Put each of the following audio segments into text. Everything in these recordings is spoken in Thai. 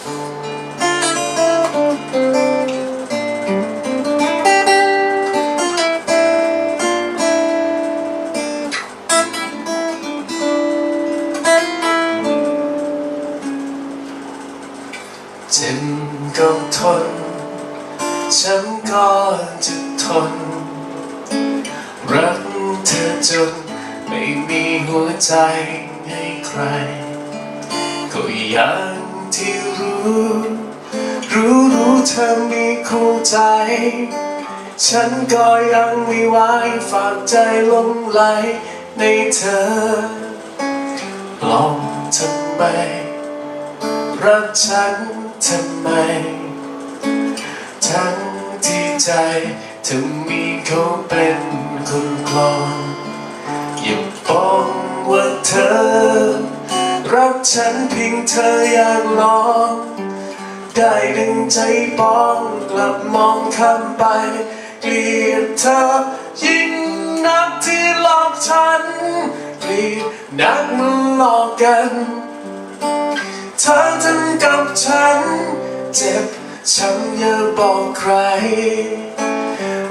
เจ็บก็ทน ฉันก็จะทน รักเธอจนไม่มีหัวใจให้ใคร ก็อย่าง ที่รู้ รู้รู้เธอมีคู่ใจ ฉันก็ยังไม่ไหวฝากใจลงไหลในเธอ ลองทำไม รักฉันทำไม ทั้งที่ใจเธอมีเขาเป็นคนคลองอย่าบอกว่าเธอ รักฉันเพียงเธออยากลอง ได้ดึงใจป้องกลับมองข้ามไป เกลียดเธอยิ่งนักที่หลอกฉัน เกลียดนักมันหลอกกัน เธอทำกับฉัน เจ็บช้ำอย่าบอกใคร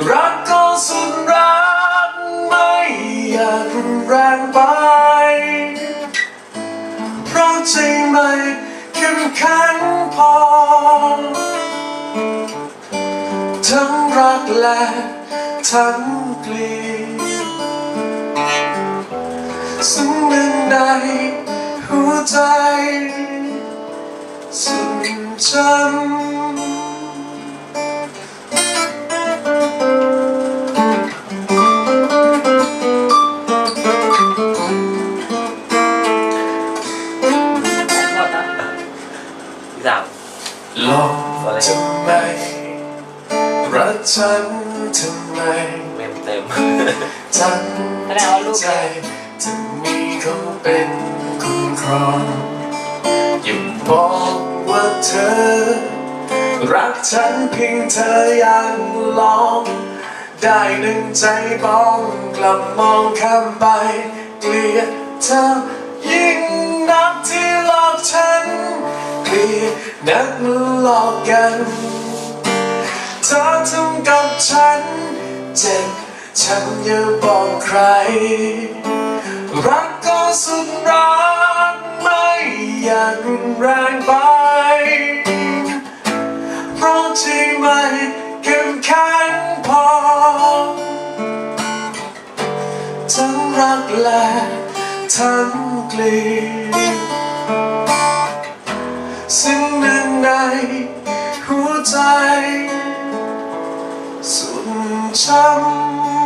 รักก็สุดรักไม่อยากรุนแรงไป ใจไม่เข้มแข็งพอ ทั้งรักและทั้งเกลียดซึ่งหนึ่งในหัวใจสุดจำ ทำไม รักฉันทำไมเมมเต็มทั้งแสดงว่าลูกใจจะมีเขาเป็นคุณครองอย่าบอกว่าเธอ รักฉันเพียงเธอยังลอง ได้หนึ่งใจบ้องกลับมองข้ามไป เกลียดเธอยิ่งนักที่ นักมันหลอกกันเธอทำกับฉันเจ็บฉันอย่าบอกใคร รักก็สุดรักไม่อยากรุนแรงไปเพราะใจไม่เข้มแข็งพอทั้งรักและทั้งเกลียด ซึ่งหนึ่งในหัวใจสุดช้ำ